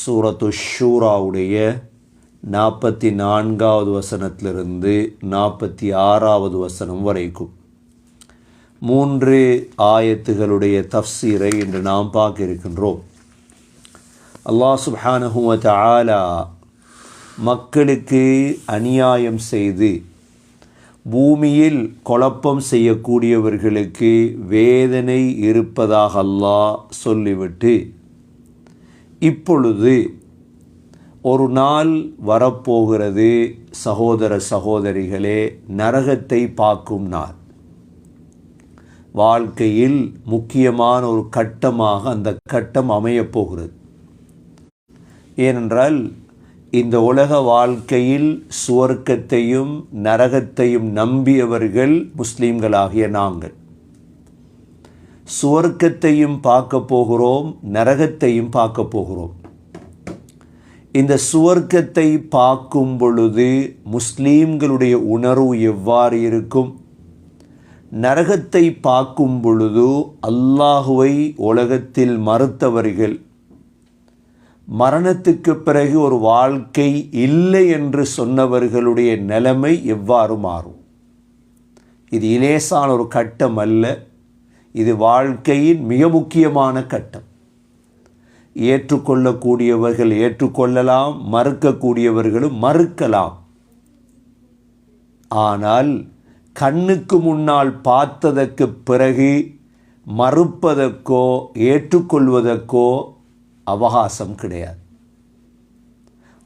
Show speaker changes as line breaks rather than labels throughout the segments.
சூரத்து ஷூராவுடைய நாற்பத்தி நான்காவது வசனத்திலிருந்து நாற்பத்தி ஆறாவது வசனம் வரைக்கும். மூன்று ஆயத்துகளுடைய தஃசீரை இன்று நாம் பார்க்க இருக்கின்றோம். அல்லாஹ் சுப்ஹானஹு ஆலா மக்களுக்கு அநியாயம் செய்து பூமியில் குழப்பம் செய்யக்கூடியவர்களுக்கு வேதனை இருப்பதாக அல்லாஹ் சொல்லிவிட்டு இப்பொழுது ஒரு நாள் வரப்போகிறது சகோதர சகோதரிகளே நரகத்தை பார்க்கும் நாள். வாழ்க்கையில் முக்கியமான ஒரு கட்டமாக அந்த கட்டம் அமையப் போகிறது. ஏனென்றால் இந்த உலக வாழ்க்கையில் சுவர்க்கத்தையும் நரகத்தையும் நம்பியவர்கள் முஸ்லீம்களாகிய நாங்கள். சுவர்க்கத்தையும் பார்க்க போகிறோம் நரகத்தையும் பார்க்க போகிறோம். இந்த சுவர்க்கத்தை பார்க்கும் பொழுது முஸ்லீம்களுடைய உணர்வு எவ்வாறு இருக்கும்? நரகத்தை பார்க்கும் பொழுது அல்லாஹுவை உலகத்தில் மறுத்தவர்கள் மரணத்துக்கு பிறகு ஒரு வாழ்க்கை இல்லை என்று சொன்னவர்களுடைய நிலைமை எவ்வாறு மாறும்? இது இலேசான ஒரு கட்டம் அல்ல. இது வாழ்க்கையின் மிக முக்கியமான கட்டம். ஏற்றுக்கொள்ளக்கூடியவர்கள் ஏற்றுக்கொள்ளலாம் மறுக்கக்கூடியவர்களும் மறுக்கலாம். ஆனால் கண்ணுக்கு முன்னால் பார்த்ததற்கு பிறகு மறுப்பதற்கோ ஏற்றுக்கொள்வதற்கோ அவகாசம் கிடையாது.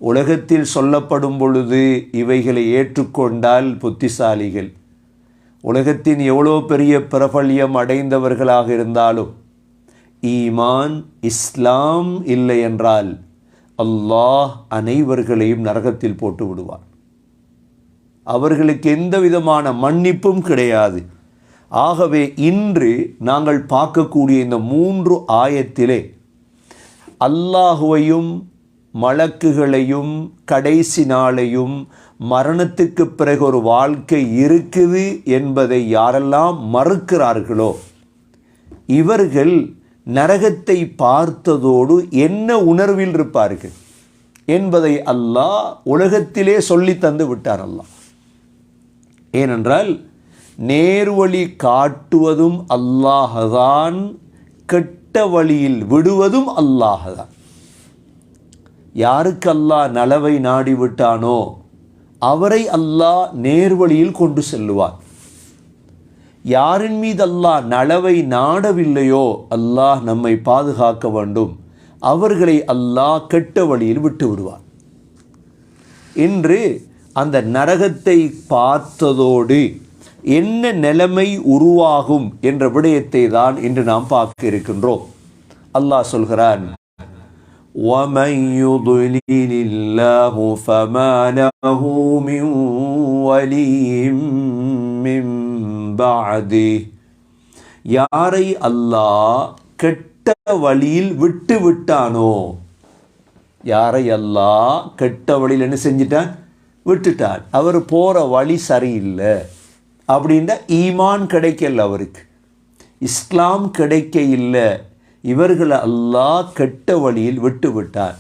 உலகத்தில் சொல்லப்படும் பொழுது இவைகளை ஏற்றுக்கொண்டால் புத்திசாலிகள் உலகத்தின் எவ்வளோ பெரிய பிரபல்யம் அடைந்தவர்களாக இருந்தாலும் ஈமான் இஸ்லாம் இல்லை என்றால் அல்லாஹ் அனைவர்களையும் நரகத்தில் போட்டு விடுவார் அவர்களுக்கு எந்த விதமான மன்னிப்பும் கிடையாது. ஆகவே இன்று நாங்கள் பார்க்கக்கூடிய இந்த மூன்று ஆயத்திலே அல்லாஹுவையும் மலக்குகளையும் கடைசி நாளையும் மரணத்துக்கு பிறகு ஒரு வாழ்க்கை இருக்குது என்பதை யாரெல்லாம் மறுக்கிறார்களோ இவர்கள் நரகத்தை பார்த்ததோடு என்ன உணர்வில் இருப்பார்கள் என்பதை அல்லாஹ் உலகத்திலே சொல்லி தந்து விட்டார் அல்லாஹ். ஏனென்றால் நேர்வழி காட்டுவதும் அல்லாஹதான் கெட்ட வழியில் விடுவதும் அல்லாஹதான். யாருக்கு அல்லாஹ் நலவை நாடி விட்டானோ அவரை அல்லாஹ் நேர்வழியில் கொண்டு செல்லுவார். யாரின் மீது அல்லாஹ் நலவை நாடவில்லையோ அல்லாஹ் நம்மை பாதுகாக்க வேண்டும். அவர்களை அல்லாஹ் கெட்ட வழியில் விட்டு விடுவார். இன்று அந்த நரகத்தை பார்த்ததோடு என்ன நிலைமை உருவாகும் என்ற விடயத்தை தான் இன்று நாம் பார்க்க இருக்கின்றோம். அல்லாஹ் சொல்கிறான் ومن يضلل الله فما له من ولي من بعده யாரை அல்லாஹ் கெட்ட வழியில் விட்டு விட்டானோ யாரை அல்லாஹ் கெட்ட வழியில் என்ன செஞ்சிட்டான் விட்டுட்டான் அவர் போகிற வழி சரியில்லை அப்படின்னா ஈமான் கிடைக்கல அவருக்கு இஸ்லாம் கிடைக்க இல்லை இவர்களை அல்லாஹ் கெட்ட வழியில் விட்டுவிட்டார்.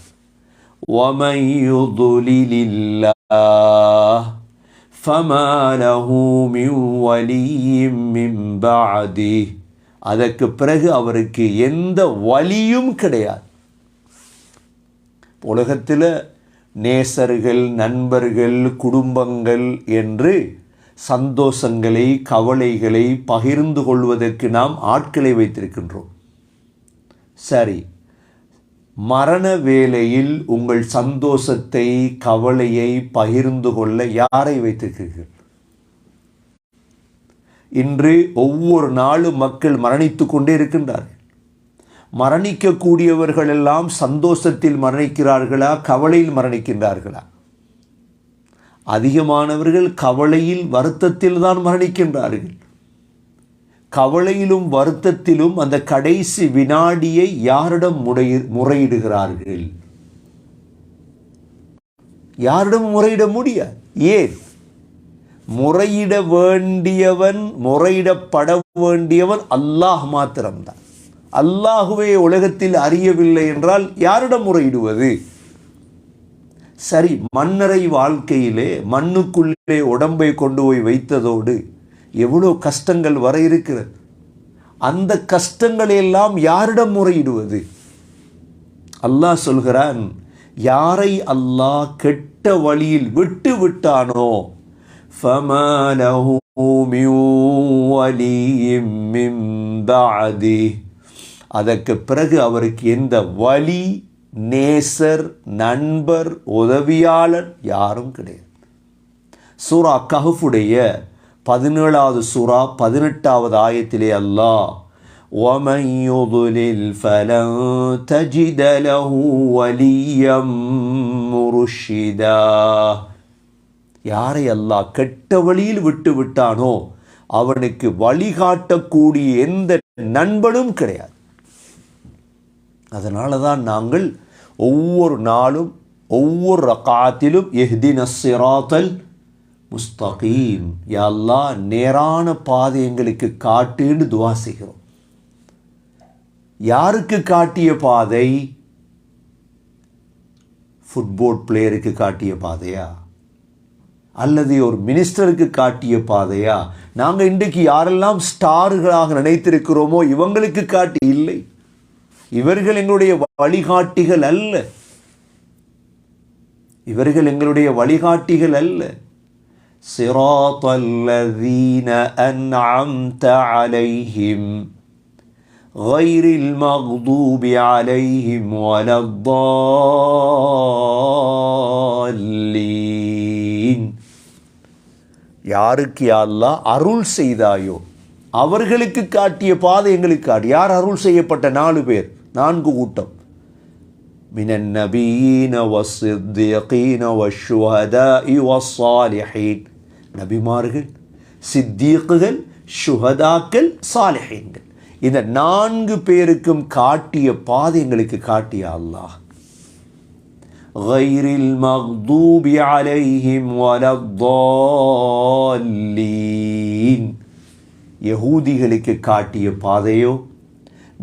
அதற்கு பிறகு அவருக்கு எந்த வழியும் கிடையாது. உலகத்தில் நேசர்கள் நண்பர்கள் குடும்பங்கள் என்று சந்தோஷங்களை கவலைகளை பகிர்ந்து கொள்வதற்கு நாம் ஆட்களை வைத்திருக்கின்றோம். சரி. மரண வேலையில் உங்கள் சந்தோஷத்தை கவலையை பகிர்ந்து கொள்ள யாரை வைத்திருக்கிறீர்கள்? இன்று ஒவ்வொரு நாளும் மக்கள் மரணித்து கொண்டே இருக்கின்றார்கள். மரணிக்கக்கூடியவர்கள் எல்லாம் சந்தோஷத்தில் மரணிக்கிறார்களா கவலையில் மரணிக்கின்றார்களா? அதிகமானவர்கள் கவலையில் வருத்தத்தில் தான் மரணிக்கின்றார்கள். கவலையிலும் வருத்தத்திலும் அந்த கடைசி வினாடியை யாரிடம் முறை முறையிடுகிறார்கள்? யாரிடம் முறையிட முடியாது. ஏன்? முறையிட வேண்டியவன் முறையிடப்பட வேண்டியவன் அல்லாஹ் மாத்திரம்தான். அல்லாஹுவே உலகத்தில் அறியவில்லை என்றால் யாரிடம் முறையிடுவது? சரி மன்னரை வாழ்க்கையிலே மண்ணுக்குள்ளே உடம்பை கொண்டு போய் வைத்ததோடு எவ்வளோ கஷ்டங்கள் வர இருக்கிறது. அந்த கஷ்டங்களையெல்லாம் யாரிடம் முறையிடுவது? அல்லாஹ் சொல்கிறான் யாரை அல்லாஹ் கெட்ட வழியில் விட்டு விட்டானோ அதற்கு பிறகு அவருக்கு எந்த வழி நேசர் நண்பர் உதவியாளர் யாரும் கிடையாது. சூரா கஹஃபுடைய பதினேழாவது சூரா பதினெட்டாவது ஆயத்திலே அல்லாஹ் وَمَنْ يُضْلِلْ فَلَنْ تَجِدَ لَهُ وَلِيًّا مُرْشِدًا யாரை அல்லாஹ் கெட்ட வழியில் விட்டு விட்டானோ அவனுக்கு வழிகாட்டக்கூடிய எந்த நண்பனும் கிடையாது அதனால தான் நாங்கள் ஒவ்வொரு நாளும் ஒவ்வொரு ரக்காத்திலும் எஹ்தின சிராத்தல் முஸ்தகீம் எல்லாம் நேரான பாதை எங்களுக்கு காட்டுன்னு துவா செய்கிறோம். யாருக்கு காட்டிய பாதை? ஃபுட்பால் பிளேயருக்கு காட்டிய பாதையா? அல்லது ஒரு மினிஸ்டருக்கு காட்டிய பாதையா? நாங்கள் இன்றைக்கு யாரெல்லாம் ஸ்டார்களாக நினைத்திருக்கிறோமோ இவங்களுக்கு காட்டி இல்லை. இவர்கள் எங்களுடைய வழிகாட்டிகள் அல்ல. இவர்கள் எங்களுடைய வழிகாட்டிகள் அல்ல. صراط الذين أنعمت عليهم غير المغضوب عليهم ولا الضالين யாருக்கு யா அல்லாஹ் அருள் செய்தாயோ அவர்களுக்கு காட்டிய பாதை எங்களுக்கு காட்டு யார் அருள் செய்யப்பட்ட நாலு பேர் நான்கு கூட்டம் من النبيين والصديقين والشهداء والصالحين நபிமார்கள் சித்தீக்குகள் சுஹதாக்கள் சாலிஹீன்கள் இந்த நான்கு பேருக்கும் காட்டிய பாதை எங்களுக்கு காட்டிய அல்லாஹ் غير المغضوب عليهم ولا الضالين யகூதிகளுக்கு காட்டிய பாதையோ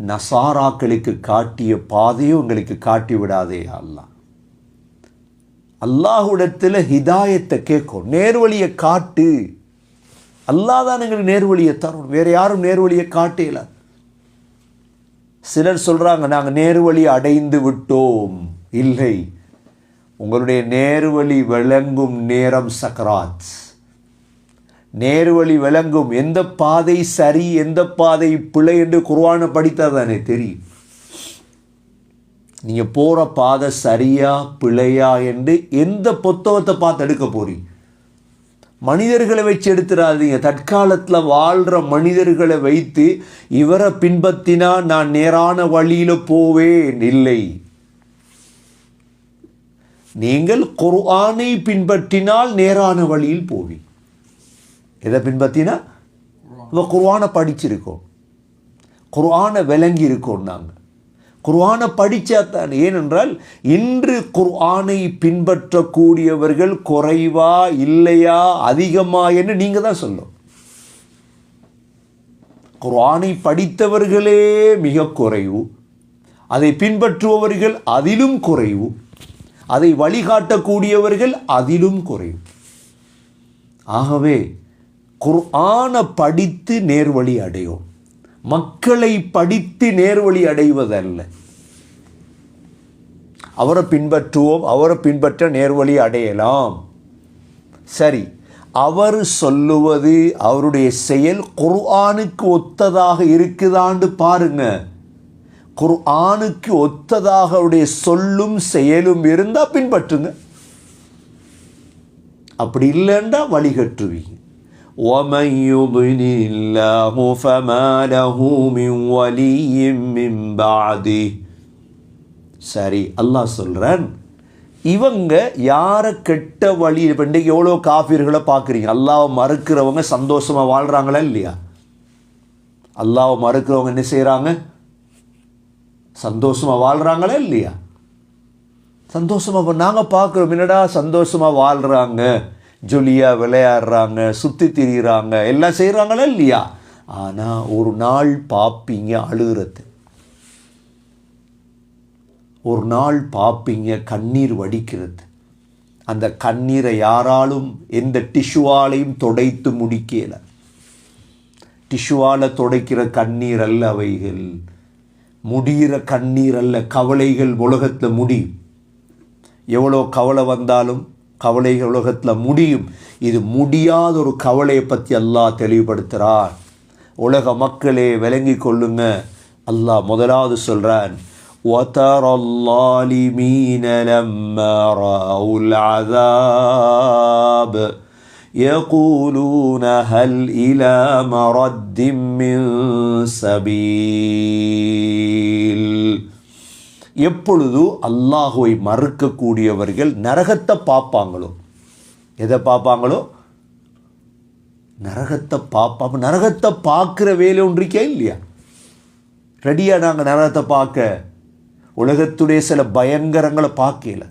நசாராக்களுக்கு காட்டிய பாதையோ உங்களுக்கு காட்டி விடாதே அல்லாஹ் அல்லாஹுடத்தில் ஹிதாயத்தை கேட்கும். நேர்வழியை காட்டு. அல்லாஹ் தான் எங்களுக்கு நேர்வழியை தரும். வேறு யாரும் நேர்வழியை காட்டல. சிலர் சொல்கிறாங்க நாங்கள் நேர்வழி அடைந்து விட்டோம். இல்லை. உங்களுடைய நேர்வழி விளங்கும் நேரம் சக்கராத். நேர்வழி விளங்கும் எந்த பாதை சரி எந்த பாதை பிழை என்று குர்வானை படித்தால் தானே தெரியும். நீங்கள் போகிற பாதை சரியா பிழையா என்று எந்த புத்தகத்தை பார்த்து எடுக்க போகிறீங்க மனிதர்களை வச்சு எடுத்துடாதீங்க தற்காலத்தில் வாழ்கிற மனிதர்களை வைத்து இவரை பின்பற்றினா நான் நேரான வழியில் போவேன். இல்லை. நீங்கள் குர்ஆனை பின்பற்றினால் நேரான வழியில் போவீங்க. எதை பின்பற்றினா? இப்போ குர்ஆனை படிச்சிருக்கோம். குர்ஆனை விளங்கி இருக்கோம் நாங்கள் குர்ஆனை படித்தாத்தான் ஏனென்றால் இன்று குர்ஆனை பின்பற்றக்கூடியவர்கள் குறைவா இல்லையா அதிகமா என்று நீங்கள் தான் சொல்லும் குர்ஆனை படித்தவர்களே மிக குறைவு. அதை பின்பற்றுபவர்கள் அதிலும் குறைவு. அதை வழிகாட்டக்கூடியவர்கள் அதிலும் குறைவு. ஆகவே குர்ஆனை படித்து நேர்வழி அடையும். மக்களை படித்து நேர்வழி அடைவதல்ல. அவரை பின்பற்றுவோம் அவரை பின்பற்ற நேர்வழி அடையலாம். சரி அவர் சொல்லுவது அவருடைய செயல் குர்ஆனுக்கு ஒத்ததாக இருக்குதான்னு பாருங்க. குர்ஆனுக்கு ஒத்ததாக அவருடைய சொல்லும் செயலும் இருந்தால் பின்பற்றுங்க. அப்படி இல்லைன்னா வழிகட்டுவீங்க. ومن يضلل الله فما له من ولي من بعده சரி அல்லாஹ் சொல்றான் இவங்க யாரை கெட்ட வழி இப்போ இன்றைக்கு எவ்வளோ காஃபிர்களை பார்க்குறீங்க அல்லாவை மறுக்கிறவங்க சந்தோஷமாக வாழ்கிறாங்களா இல்லையா அல்லாவை மறுக்கிறவங்க என்ன செய்கிறாங்க சந்தோஷமாக வாழ்கிறாங்களா இல்லையா சந்தோஷமாக நாங்கள் பார்க்குறோம் என்னடா சந்தோஷமாக வாழ்கிறாங்க ஜொலியாக விளையாடுறாங்க சுற்றி திரிகிறாங்க எல்லாம் செய்கிறாங்களா இல்லையா? ஆனால் ஒரு நாள் பார்ப்பீங்க அழுகிறது. ஒரு நாள் பார்ப்பீங்க கண்ணீர் வடிக்கிறது. அந்த கண்ணீரை யாராலும் எந்த டிஷ்யூவாலையும் துடைத்து முடிக்கல. டிஷ்யூவால் துடைக்கிற கண்ணீர் அல்ல அவைகள். முடிகிற கண்ணீர் அல்ல கவலைகள் உலகத்தில் முடியும் எவ்வளோ கவலை வந்தாலும் கவலைகள் உலகத்தில் முடியும் இது முடியாத ஒரு கவலையை பற்றி அல்லாஹ் தெளிவுபடுத்துகிறார் உலக மக்களே விளங்கி கொள்ளுங்க அல்லாஹ் முதலாவது சொல்கிறான் وترى الظالمين لما رأوا العذاب يقولون هل إلى مرد من سبيل எப்பொழுது அல்லாஹுவை மறுக்கக்கூடியவர்கள் நரகத்தை பார்ப்பாங்களோ? எதை பார்ப்பாங்களோ? நரகத்தை பார்ப்பாங்க. நரகத்தை பார்க்குற வேலை ஒன்றிக்கே இல்லையா? ரெடியாக நாங்கள் நரகத்தை பார்க்க? உலகத்துடைய சில பயங்கரங்களை பார்க்கல.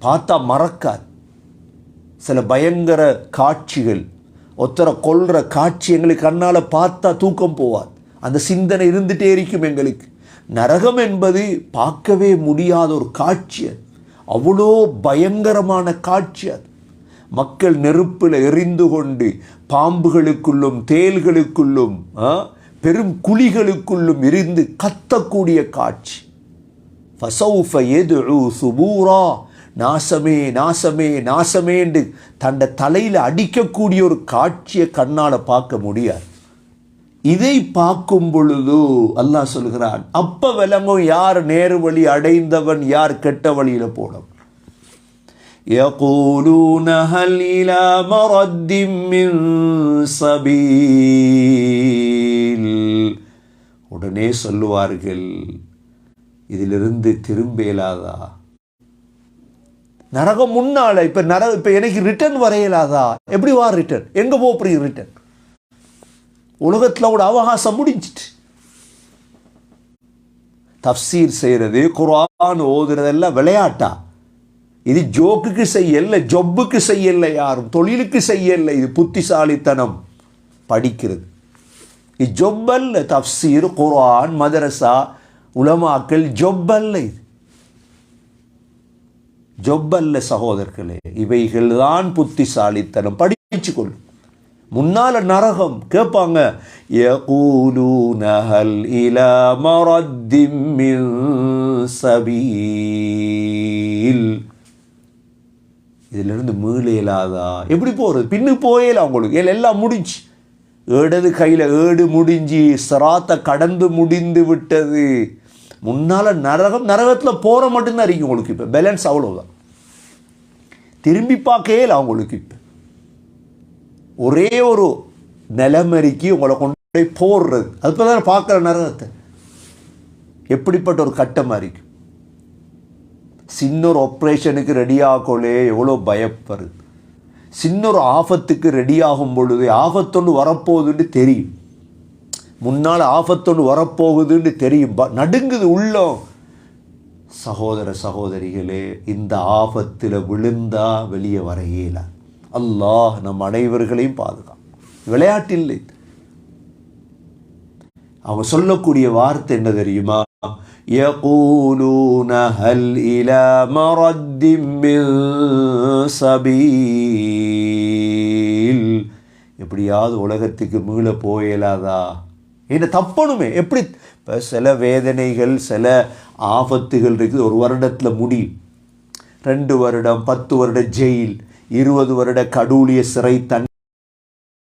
பார்த்தா மறக்காது. சில பயங்கர காட்சிகள் ஒத்தரை கொள்கிற காட்சி எங்களுக்கு கண்ணால் பார்த்தா தூக்கம் போவார் அந்த சிந்தனை இருந்துகிட்டே இருக்கும் எங்களுக்கு. நரகம் என்பது பார்க்கவே முடியாத ஒரு காட்சி அது. அவ்வளோ பயங்கரமான காட்சி அது. மக்கள் நெருப்பில் எரிந்து கொண்டு பாம்புகளுக்குள்ளும் தேல்களுக்குள்ளும் பெரும் குழிகளுக்குள்ளும் இருந்து கத்தக்கூடிய காட்சி. ஃபசௌஃப எது சுபூரா நாசமே நாசமே நாசமே என்று தன்னை தலையில் அடிக்கக்கூடிய ஒரு காட்சியை கண்ணால் பார்க்க முடியாது. இதை பார்க்கும் பொழுது அல்லாஹ் சொல்கிறான் அப்ப விளங்கும் யார் நேரு வழி அடைந்தவன் யார் கெட்ட வழியில போனவன் يقولون هل إلى مرد من سبيل உடனே சொல்லுவார்கள் இதிலிருந்து திரும்ப இயலாதா நரகம் முன்னால இப்ப நர இப்ப எனக்கு ரிட்டர்ன் வரையலாதா எப்படி வா ரிட்டர்ன் எங்க போறீங்க ரிட்டர்ன் உலகத்தில் கூட அவகாசம் முடிஞ்சிட்டு. தப்சீர் செய்கிறது குரான் ஓதுறதெல்லாம் விளையாட்டா? இது ஜோக்குக்கு செய்யல ஜொப்புக்கு செய்யல யாரும் தொழிலுக்கு செய்யல இது புத்திசாலித்தனம் படிக்கிறது. இது ஜொப்பல்ல தப்சீர் குரான் மதரசா உலமாக்கள் ஜொப்பல்ல இது. ஜொப்பல்ல சகோதரர்களே இவைகள் தான் புத்திசாலித்தனம். படிச்சு கொள்ளும் முன்னால் நரகம் கேட்பாங்க யகூலூனஹல் இலா மரத்திம் சபீல். இதிலிருந்து மீளையலாதா எப்படி போகிறது பின்னு போயலாம் அவங்களுக்கு. எல்லாம் முடிஞ்சு. ஏடது கையில் ஏடு முடிஞ்சு சிராத்தை கடந்து முடிந்து விட்டது. முன்னால் நரகம் நரகத்தில் போகிற மட்டும்தான் இருக்கு உங்களுக்கு இப்போ. பேலன்ஸ் அவ்வளோதான் திரும்பி பார்க்கவே இல்லை அவங்களுக்கு இப்போ. ஒரே ஒரு நிலைமறிக்கு உங்களை கொண்டு போய் போடுறது. அது தான் பார்க்குற நரகத்தை. எப்படிப்பட்ட ஒரு கட்டமாக இருக்கும் சின்ன ஒரு ஆப்ரேஷனுக்கு ரெடி ஆகலே எவ்வளோ பயப்படுது சின்ன ஒரு ஆபத்துக்கு ரெடி பொழுது ஆபத்தொன்று வரப்போகுதுன்னு தெரியும். முன்னால் ஆபத்தொன்று வரப்போகுதுன்னு தெரியும். நடுங்குது உள்ளம். சகோதர சகோதரிகளே இந்த ஆபத்தில் விழுந்தா வெளியே வர இயலாது அல்லாஹ் நம் அனைவர்களையும் பாதுகா விளையாட்டில்லை அவங்க சொல்லக்கூடிய வார்த்தை என்ன தெரியுமா يقولون هل إلى مرد من سبيل எப்படியாவது உலகத்துக்கு மீள போயலாதா என்ன தப்பணுமே எப்படி இப்போ சில வேதனைகள் சில ஆபத்துகள் இருக்குது ஒரு வருடத்தில் முடியும் ரெண்டு வருடம் பத்து வருட ஜெயில் இருபது வருட கடூழிய சிறை தன்